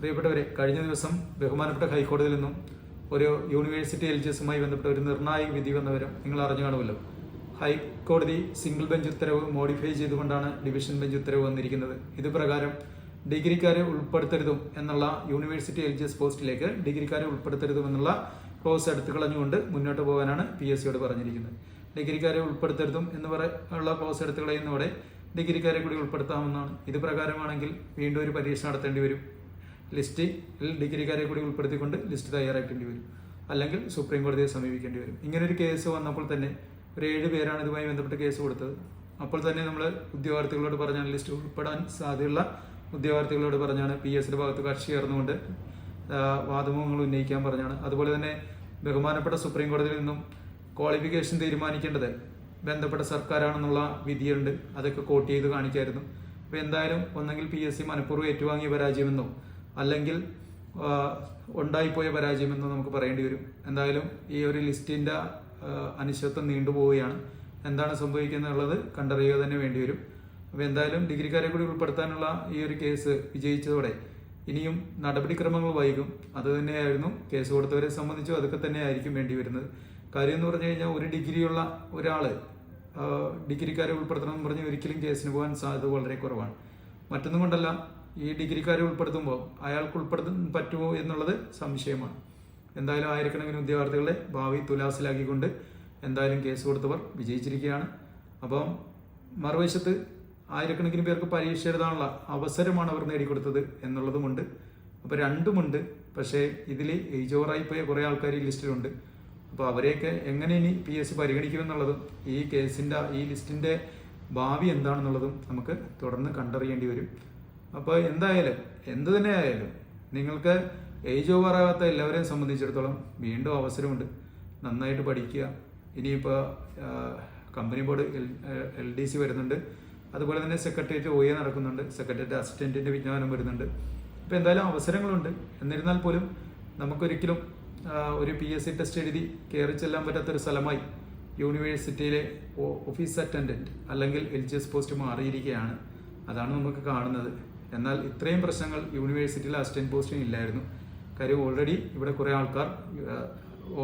പ്രിയപ്പെട്ടവരെ കഴിഞ്ഞ ദിവസം ബഹുമാനപ്പെട്ട ഹൈക്കോടതിയിൽ നിന്നും ഒരു യൂണിവേഴ്സിറ്റി എൽ ജി എസുമായി ബന്ധപ്പെട്ട ഒരു നിർണായക വിധി വന്നവരും നിങ്ങൾ അറിഞ്ഞു കാണുമല്ലോ. ഹൈക്കോടതി സിംഗിൾ ബെഞ്ച് ഉത്തരവ് മോഡിഫൈ ചെയ്തുകൊണ്ടാണ് ഡിവിഷൻ ബെഞ്ച് ഉത്തരവ് വന്നിരിക്കുന്നത്. ഇത് പ്രകാരം ഡിഗ്രിക്കാരെ ഉൾപ്പെടുത്തരുതും എന്നുള്ള യൂണിവേഴ്സിറ്റി എൽ ജി എസ് പോസ്റ്റിലേക്ക് ഡിഗ്രിക്കാരെ ഉൾപ്പെടുത്തരുതും എന്നുള്ള ക്ലോസ് എടുത്തു കളഞ്ഞുകൊണ്ട് മുന്നോട്ട് പോകാനാണ് പി എസ് സിയോട് പറഞ്ഞിരിക്കുന്നത്. ഡിഗ്രിക്കാരെ ഉൾപ്പെടുത്തരുതും എന്ന് പറയുള്ള ക്ലോസ് എടുത്തു കളയുന്നതോടെ ഡിഗ്രിക്കാരെ കൂടി ഉൾപ്പെടുത്താമെന്നാണ്. ഇത് പ്രകാരമാണെങ്കിൽ വീണ്ടും ഒരു പരീക്ഷ നടത്തേണ്ടി വരും. ലിസ്റ്റിൽ ഡിഗ്രിക്കാരെ കൂടി ഉൾപ്പെടുത്തിക്കൊണ്ട് ലിസ്റ്റ് തയ്യാറാക്കേണ്ടി വരും. അല്ലെങ്കിൽ സുപ്രീം കോടതിയെ സമീപിക്കേണ്ടി വരും. ഇങ്ങനെ ഒരു കേസ് വന്നപ്പോൾ തന്നെ ഒരു ഏഴ് പേരാണ് ഇതുമായി ബന്ധപ്പെട്ട് കേസ് കൊടുത്തത്. അപ്പോൾ തന്നെ നമ്മൾ ഉദ്യോഗാർത്ഥികളോട് പറഞ്ഞാണ് ലിസ്റ്റ് ഉൾപ്പെടാൻ സാധ്യതയുള്ള ഉദ്യോഗാർത്ഥികളോട് പറഞ്ഞാണ് പി എസിന്റെ ഭാഗത്ത് കക്ഷി ചേർന്നുകൊണ്ട് വാദമുഖങ്ങൾ ഉന്നയിക്കാൻ പറഞ്ഞാണ്. അതുപോലെ തന്നെ ബഹുമാനപ്പെട്ട സുപ്രീം കോടതിയിൽ നിന്നും ക്വാളിഫിക്കേഷൻ തീരുമാനിക്കേണ്ടത് ബന്ധപ്പെട്ട സർക്കാരാണെന്നുള്ള വിധിയുണ്ട്. അതൊക്കെ കോട്ട് ചെയ്ത് കാണിക്കായിരുന്നു. അപ്പോൾ എന്തായാലും ഒന്നെങ്കിൽ പി എസ് സി മനഃപൂർവം ഏറ്റുവാങ്ങിയ പരാജയമെന്നോ അല്ലെങ്കിൽ ഉണ്ടായിപ്പോയ എന്ന് നമുക്ക് പറയേണ്ടി വരും. എന്തായാലും ഈ ഒരു ലിസ്റ്റിന്റെ അനിശ്ചിതത്വം നീണ്ടുപോവുകയാണ് എന്താണ് സംഭവിക്കുന്നത് എന്നുള്ളത് കണ്ടറിയുക തന്നെ വേണ്ടി വരും. അപ്പോൾ എന്തായാലും ഡിഗ്രിക്കാരെ കൂടി ഉൾപ്പെടുത്താനുള്ള ഈ ഒരു കേസ് വിജയിച്ചതോടെ ഇനിയും നടപടിക്രമങ്ങൾ വൈകും. അത് തന്നെയായിരുന്നു കേസ് കൊടുത്തവരെ സംബന്ധിച്ചും അതൊക്കെ തന്നെയായിരിക്കും വേണ്ടി വരുന്നത്. കാര്യം എന്ന് പറഞ്ഞു കഴിഞ്ഞാൽ ഒരു ഡിഗ്രിയുള്ള ഒരാൾ ഡിഗ്രിക്കാരെ ഉൾപ്പെടുത്തണം എന്ന് പറഞ്ഞ് ഒരിക്കലും കേസിന് പോകാൻ സാധ്യത വളരെ കുറവാണ്. മറ്റൊന്നും കൊണ്ടല്ല ഈ ഡിഗ്രിക്കാരെ ഉൾപ്പെടുത്തുമ്പോൾ അയാൾക്ക് ഉൾപ്പെടുത്താൻ പറ്റുമോ എന്നുള്ളത് സംശയമാണ്. എന്തായാലും ആയിരക്കണക്കിന് ഉദ്യോഗാർത്ഥികളെ ഭാവി തുലാസിലാക്കിക്കൊണ്ട് എന്തായാലും കേസ് കൊടുത്തവർ വിജയിച്ചിരിക്കുകയാണ്. അപ്പം മറുവശത്ത് ആയിരക്കണക്കിന് പേർക്ക് പരീക്ഷ എഴുതാനുള്ള അവസരമാണ് അവർ നേടിക്കൊടുത്തത് എന്നുള്ളതുമുണ്ട്. അപ്പോൾ രണ്ടുമുണ്ട്. പക്ഷേ ഇതിൽ ഏജ് ഓവറായി പോയ കുറേ ആൾക്കാർ ഈ ലിസ്റ്റിലുണ്ട്. അപ്പോൾ അവരെയൊക്കെ എങ്ങനെ ഇനി പി എസ് സി പരിഗണിക്കുമെന്നുള്ളതും ഈ കേസിന്റെ ഈ ലിസ്റ്റിന്റെ ഭാവി എന്താണെന്നുള്ളതും നമുക്ക് തുടർന്ന് കണ്ടറിയേണ്ടി വരും. അപ്പോൾ എന്തായാലും എന്ത് തന്നെ ആയാലും നിങ്ങൾക്ക് ഏജ് ഓവർ ആകാത്ത എല്ലാവരെയും സംബന്ധിച്ചിടത്തോളം വീണ്ടും അവസരമുണ്ട്. നന്നായിട്ട് പഠിക്കുക. ഇനിയിപ്പോൾ company board L L D C വരുന്നുണ്ട്. അതുപോലെ തന്നെ സെക്രട്ടേറിയറ്റ് ഒ എ നടക്കുന്നുണ്ട്. സെക്രട്ടേറിയറ്റ് അസിസ്റ്റന്റിന്റെ വിജ്ഞാപനം വരുന്നുണ്ട്. ഇപ്പോൾ എന്തായാലും അവസരങ്ങളുണ്ട്. എന്നിരുന്നാൽ പോലും നമുക്കൊരിക്കലും ഒരു പി എസ് സി ടെസ്റ്റ് എഴുതി കയറി ചെല്ലാൻ പറ്റാത്തൊരു സ്ഥലമായി യൂണിവേഴ്സിറ്റിയിലെ ഓഫീസ് അറ്റൻഡന്റ് അല്ലെങ്കിൽ എൽ ജി എസ് പോസ്റ്റ് മാറിയിരിക്കുകയാണ്. അതാണ് നമുക്ക് കാണുന്നത്. എന്നാൽ ഇത്രയും പ്രശ്നങ്ങൾ യൂണിവേഴ്സിറ്റിയിൽ അസിസ്റ്റന്റ് പോസ്റ്റിന് ഇല്ലായിരുന്നു. കാര്യം ഓൾറെഡി ഇവിടെ കുറേ ആൾക്കാർ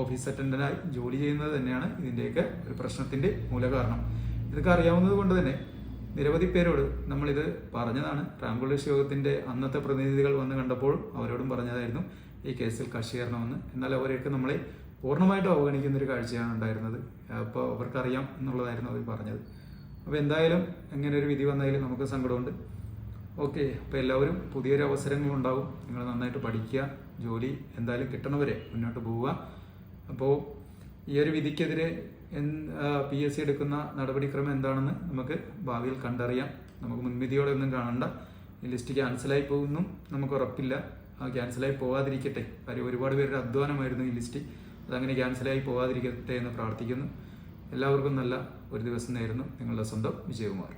ഓഫീസ് അറ്റൻഡന്റായി ജോലി ചെയ്യുന്നത് തന്നെയാണ് ഇതിന്റെയൊക്കെ ഒരു പ്രശ്നത്തിന്റെ മൂലകാരണം ഇതൊക്കെ അറിയാവുന്നത് കൊണ്ട് തന്നെ നിരവധി പേരോട് നമ്മളിത് പറഞ്ഞതാണ്. റാങ്കുലേഷ് യോഗത്തിന്റെ അന്നത്തെ പ്രതിനിധികൾ വന്ന് കണ്ടപ്പോൾ അവരോടും പറഞ്ഞതായിരുന്നു ഈ കേസിൽ കക്ഷി എന്നാൽ അവരെയൊക്കെ നമ്മളെ പൂർണമായിട്ടും അവഗണിക്കുന്ന ഒരു കാഴ്ചയാണ് ഉണ്ടായിരുന്നത്. അപ്പോൾ അവർക്കറിയാം എന്നുള്ളതായിരുന്നു അവർ പറഞ്ഞത്. അപ്പോൾ എന്തായാലും ഇങ്ങനെ ഒരു വിധി വന്നതിൽ നമുക്ക് സങ്കടമുണ്ട്. ഓക്കെ അപ്പോൾ എല്ലാവരും പുതിയൊരു അവസരങ്ങളുണ്ടാവും നിങ്ങൾ നന്നായിട്ട് പഠിക്കുക ജോലി എന്തായാലും കിട്ടണവരെ മുന്നോട്ട് പോവുക. അപ്പോൾ ഈ ഒരു വിധിക്കെതിരെ പി എസ് സി എടുക്കുന്ന നടപടിക്രമം എന്താണെന്ന് നമുക്ക് ഭാവിയിൽ കണ്ടറിയാം. നമുക്ക് മുൻവിധിയോടെ ഒന്നും കാണണ്ട. ഈ ലിസ്റ്റ് ക്യാൻസലായി പോകുന്നും. നമുക്ക് ഉറപ്പില്ല. ക്യാൻസലായി പോകാതിരിക്കട്ടെ കാര്യം ഒരുപാട് പേരുടെ അധ്വാനമായിരുന്നു ഈ ലിസ്റ്റ്. അതങ്ങനെ ക്യാൻസലായി പോകാതിരിക്കട്ടെ എന്ന് പ്രാർത്ഥിക്കുന്നു. എല്ലാവർക്കും നല്ല ഒരു ദിവസം നേരുന്നു. നിങ്ങളുടെ സ്വന്തം വിജയകുമാർ.